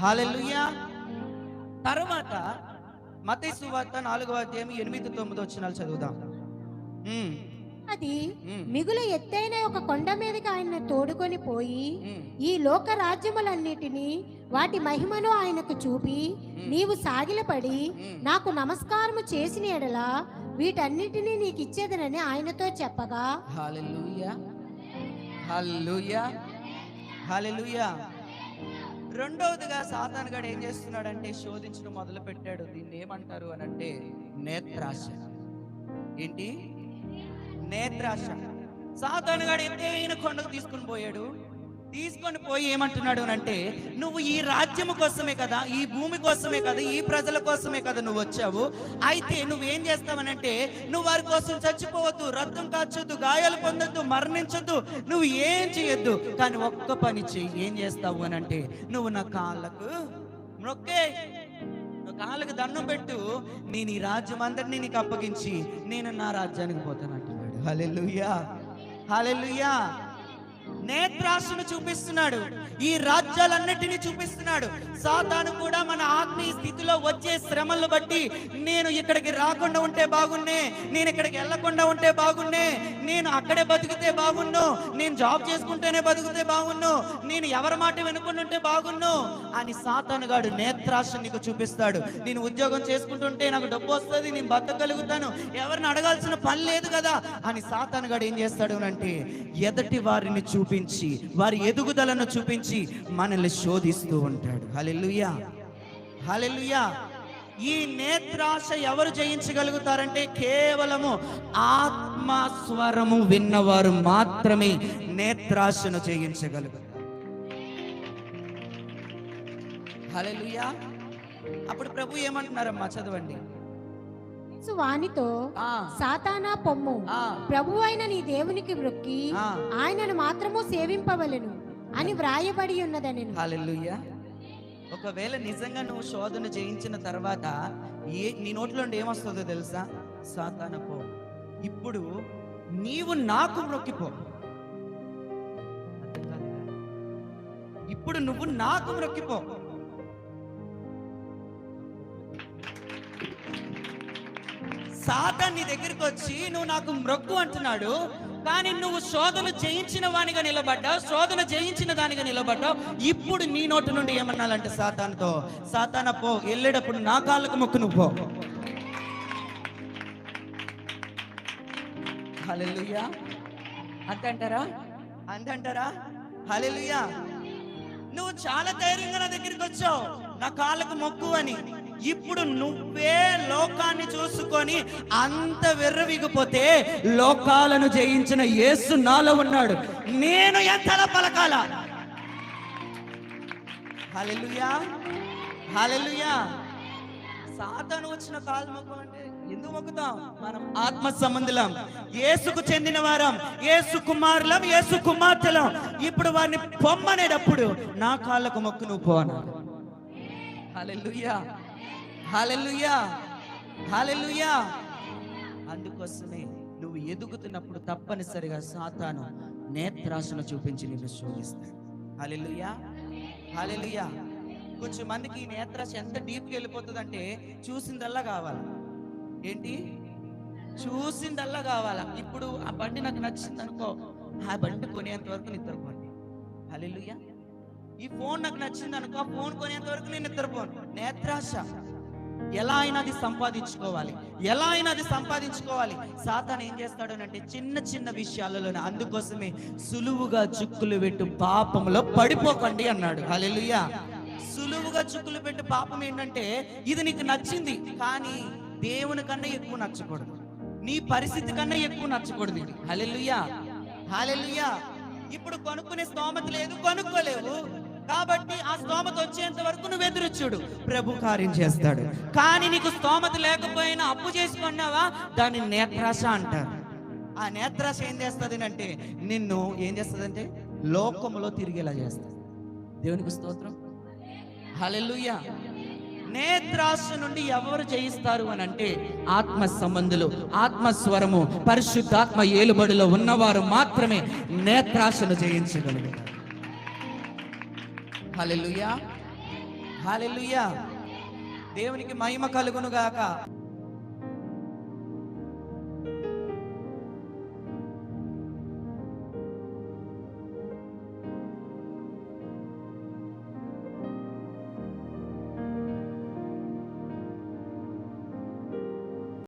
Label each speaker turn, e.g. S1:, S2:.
S1: Hallelujah తర్వాత మతయి సువార్త నాలుగవ అధ్యాయం ఎనిమిది తొమ్మిది వచ్చినాలు చదువుదాం.
S2: అది మిగులు ఎత్తైన ఒక కొండ మీదకి ఆయన తోడుకొని పోయి. ఈ లోక రాజ్యములన్నిటినీ వాటి మహిమను ఆయనకు చూపి నీవు సాగిలపడి. నాకు నమస్కారము చేసిన ఎడల వీటన్నిటినీ నీకు ఇచ్చేదనని ఆయనతో చెప్పగా
S1: హల్లెలూయా. హల్లెలూయా. హల్లెలూయా. రెండవదిగా సాతాన్ గడు ఏం చేస్తున్నాడంటే శోధించడం మొదలు పెట్టాడు దీన్ని ఏమంటారు అని అంటే నేత్రాశ. ఏంటి? నేత్రాశ. సాతాన్ గడు ఎత్తైన కొండకు తీసుకుని పోయాడు. తీసుకొని పోయి ఏమంటున్నాడు అంటే నువ్వు ఈ రాజ్యము కోసమే కదా ఈ భూమి కోసమే కదా ఈ ప్రజల కోసమే కదా నువ్వు వచ్చావు. అయితే నువ్వేం చేస్తావనంటే నువ్వు వారి కోసం చచ్చిపోవద్దు రక్తం కాచొద్దు గాయాలు పొందొద్దు మరణించొద్దు నువ్వు ఏం చేయొద్దు. కానీ ఒక్క పని చెయ్యి ఏం చేస్తావు అని అంటే నువ్వు నా కాళ్ళకు మొక్కే కాళ్ళకు దండం పెట్టు. నేను ఈ రాజ్యం అందరినీ నీకు అప్పగించి నేను నా రాజ్యానికి పోతాను అంటున్నాడు. హలెలుయా హలెలుయా నేత్రాశను చూపిస్తున్నాడు. ఈ రాజ్యాలన్నిటినీ చూపిస్తున్నాడు. సాతాను కూడా మన ఆత్మీయ స్థితిలో వచ్చే శ్రమలను బట్టి నేను ఇక్కడికి రాకుండా ఉంటే బాగున్నే నేను ఇక్కడికి వెళ్ళకుండా ఉంటే బాగున్నే నేను అక్కడే బతికితే బాగున్ను నేను జాబ్ చేసుకుంటేనే బతికితే బాగున్ను నేను ఎవరి మాట వినుకుంటుంటే ఉంటే బాగున్ను అని సాతాను గాడు నేత్రాశ నీకు చూపిస్తాడు. నేను ఉద్యోగం చేసుకుంటుంటే నాకు డబ్బు వస్తుంది నేను బతకగలుగుతాను ఎవరిని అడగాల్సిన పని లేదు కదా అని సాతాను గాడు ఏం చేస్తాడు అంటే ఎదటి వారిని చూపించి వారి ఎదుగుదలను చూపించి మనల్ని శోధిస్తూ ఉంటాడు. హలెలుయా హలెలుయా ఈ నేత్రాశ ఎవరు జయించగలుగుతారంటే కేవలము ఆత్మస్వరము విన్నవారు మాత్రమే నేత్రాశను జయించగలుగుతారు. హలెలుయా అప్పుడు ప్రభు ఏమంటున్నారమ్మా? చదవండి.
S2: యేసు వానితో సాతానా పొమ్ము ప్రభు అయిన నీ దేవునికి
S1: ఆ.
S2: ఆయనను మాత్రము సేవింపవలెను అని వ్రాయబడి ఉన్నదని
S1: ఒకవేళ నిజంగా నువ్వు శోధన చేయించిన తర్వాత ఏ నీ నోట్లో ఏమొస్తుందో తెలుసా? సాతాన పో ఇప్పుడు నీవు నాకు మొక్కిపో? ఇప్పుడు నువ్వు నాకు మొక్కిపో సాతాన్ నీ దగ్గరికి వచ్చి నువ్వు నాకు మ్రొక్కు అంటున్నాడు కానీ నువ్వు శోధన జయించిన వానిగా నిలబడ్డావు శోధన జయించిన దానిగా నిలబడ్డావు. ఇప్పుడు నీ నోటి నుండి ఏమన్నాలంటే సాతాన్తో సాతాన పో వెళ్ళేటప్పుడు నా కాళ్ళకు మొక్కు నువ్వు పో. హలెలుయా అంతంటారా? అంతంటారా? హలెలుయా నువ్వు చాలా ధైర్యంగా నా దగ్గరికి వచ్చావు నా కాళ్ళకు మొక్కు అని. ఇప్పుడు నువ్వే లోకాన్ని చూసుకొని అంత వెర్రవిగిపోతే లోకాలను జయించిన యేసు నాలో ఉన్నాడు. నేను ఎంతలా పలకాల? హల్లెలూయా. హల్లెలూయా. సాతాను వచ్చిన కాలు మొక్కం అంటే ఎందుకు మొక్కుతాం? మనం ఆత్మ సంబంధులం. ఏసుకు చెందిన వారం ఏసు కుమారులం యేసు కుమార్తెలం. ఇప్పుడు వారిని పొమ్మనేటప్పుడు నా కాళ్ళకు మొక్కు నువ్వు పోనా? హలెలుయా హాలెలుయా హాలెలుయా అందుకోసమే నువ్వు ఎదుగుతున్నప్పుడు తప్పనిసరిగా సాతాను నేత్రాశను చూపించి నిన్ను శోధిస్తాడు. హాలెలుయా హాలెలుయా కొంచెం మందికి ఈ నేత్రాశ ఎంత డీప్కి వెళ్ళిపోతుందంటే చూసిందల్లా కావాలి? ఏంటి? చూసిందల్లా కావాలా? ఇప్పుడు ఆ బండి నాకు నచ్చింది అనుకో ఆ బండి కొనేంత వరకు నిద్రపోండి. హలెలుయ్యా ఈ ఫోన్ నాకు నచ్చింది అనుకో ఆ ఫోన్ కొనేంత వరకు నేను నిద్రపోను. నేత్రాశ. ఎలా అయినా అది సంపాదించుకోవాలి. ఎలా అయినా అది సంపాదించుకోవాలి. సాతాన్ ఏం చేస్తాడు అంటే చిన్న చిన్న విషయాలలోనే అందుకోసమే సులువుగా చుక్కులు పెట్టు పాపంలో పడిపోకండి అన్నాడు. హల్లెలూయా. సులువుగా చుక్కులు పెట్టు పాపం ఏంటంటే ఇది నీకు నచ్చింది కానీ దేవుని కన్నా ఎక్కువ నచ్చకూడదు. నీ పరిస్థితి కన్నా ఎక్కువ నచ్చకూడదు ఇది. హల్లెలూయా. హల్లెలూయా. ఇప్పుడు కొనుక్కునే స్తోమత లేదు కొనుక్కోలేవు. కాబట్టి ఆ స్తోమత వచ్చేంత వరకు నువ్వు ఎదురు చూడు. ప్రభు కార్యం చేస్తాడు. కానీ నీకు స్తోమత లేకపోయినా అప్పు చేసుకున్నావా? దాన్ని నేత్రాశ అంటారు. ఆ నేత్రాశ ఏం చేస్తుంది అంటే నిన్ను ఏం చేస్తుంది అంటే లోకములో తిరిగేలా చేస్తుంది దేవునికి స్తోత్రం. హల్లెలూయా. నేత్రాశ నుండి ఎవరు జయిస్తారు అని అంటే ఆత్మ సంబంధులు ఆత్మస్వరము పరిశుద్ధాత్మ ఏలుబడిలో ఉన్నవారు మాత్రమే నేత్రాశను జయించగలుగుతారు హల్లెలూయా. హాలెలుయా దేవునికి మహిమ కలుగును గాక